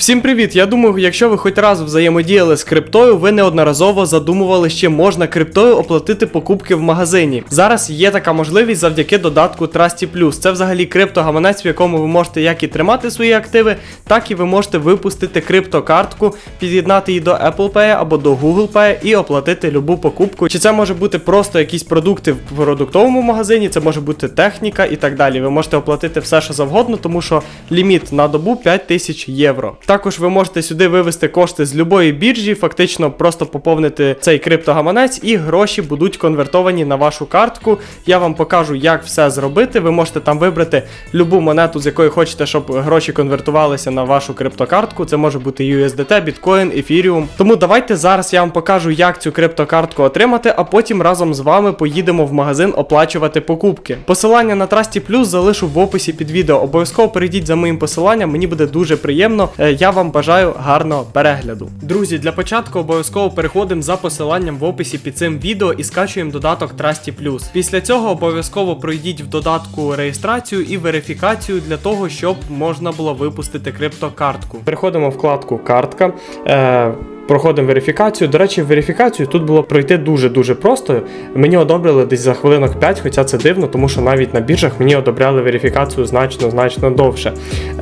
Всім привіт! Я думаю, якщо ви хоч раз взаємодіяли з криптою, ви неодноразово задумували, ще можна криптою оплатити покупки в магазині. Зараз є така можливість завдяки додатку Trusty Plus. Це взагалі криптогаманець, в якому ви можете як і тримати свої активи, так і ви можете випустити криптокартку, під'єднати її до Apple Pay або до Google Pay і оплатити любу покупку. Чи це може бути просто якісь продукти в продуктовому магазині, це може бути техніка і так далі. Ви можете оплатити все, що завгодно, тому що ліміт на добу 5000 євро. Також ви можете сюди вивести кошти з любої біржі, фактично просто поповнити цей криптогаманець, і гроші будуть конвертовані на вашу картку. Я вам покажу, як все зробити. Ви можете там вибрати любу монету, з якої хочете, щоб гроші конвертувалися на вашу криптокартку. Це може бути USDT, Bitcoin, Ethereum. Тому давайте зараз я вам покажу, як цю криптокартку отримати, а потім разом з вами поїдемо в магазин оплачувати покупки. Посилання на Trusty Plus залишу в описі під відео. Обов'язково перейдіть за моїм посиланням, мені буде дуже приємно. Я вам бажаю гарного перегляду. Друзі, для початку обов'язково переходимо за посиланням в описі під цим відео і скачуємо додаток Trusty Plus. Після цього обов'язково пройдіть в додатку реєстрацію і верифікацію для того, щоб можна було випустити криптокартку. Переходимо в вкладку картка. Е, Проходимо верифікацію. До речі, верифікацію тут було пройти дуже-дуже просто. Мені одобрили десь за хвилинок 5, хоча це дивно, тому що навіть на біржах мені одобряли верифікацію значно значно довше.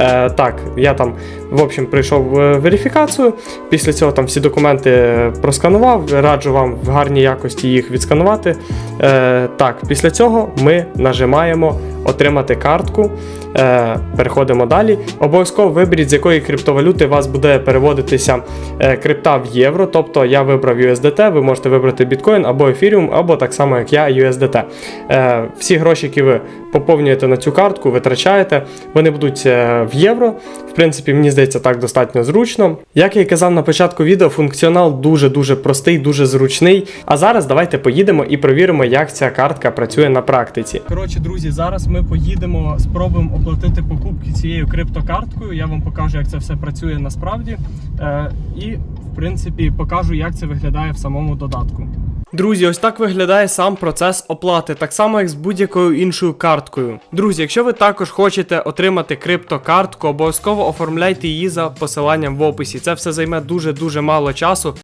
Е, так, я там, в общем, прийшов е, верифікацію. Після цього там всі документи просканував. Раджу вам в гарній якості їх відсканувати. Е, так, після цього ми нажимаємо отримати картку. Е, переходимо далі. Обов'язково виберіть, з якої криптовалюти вас буде переводитися е, крипта в євро. Тобто я вибрав USDT, ви можете вибрати біткоін або Ethereum, або так само, як я, USDT. Е, всі гроші, які ви поповнюєте на цю картку, витрачаєте, вони будуть е, в євро. В принципі, мені здається, так достатньо зручно. Як я і казав на початку відео, функціонал дуже-дуже простий, дуже зручний. А зараз давайте поїдемо і провіримо, як ця картка працює на практиці. Коротше, друзі, зараз ми поїдемо, спробуємо оплатити покупки цією криптокарткою. Я вам покажу, як це все працює насправді. Е, і, в принципі, покажу, як це виглядає в самому додатку. Друзі, ось так виглядає сам процес оплати, так само як з будь-якою іншою карткою. Друзі, якщо ви також хочете отримати криптокартку, обов'язково оформляйте її за посиланням в описі. Це все займе дуже дуже мало часу.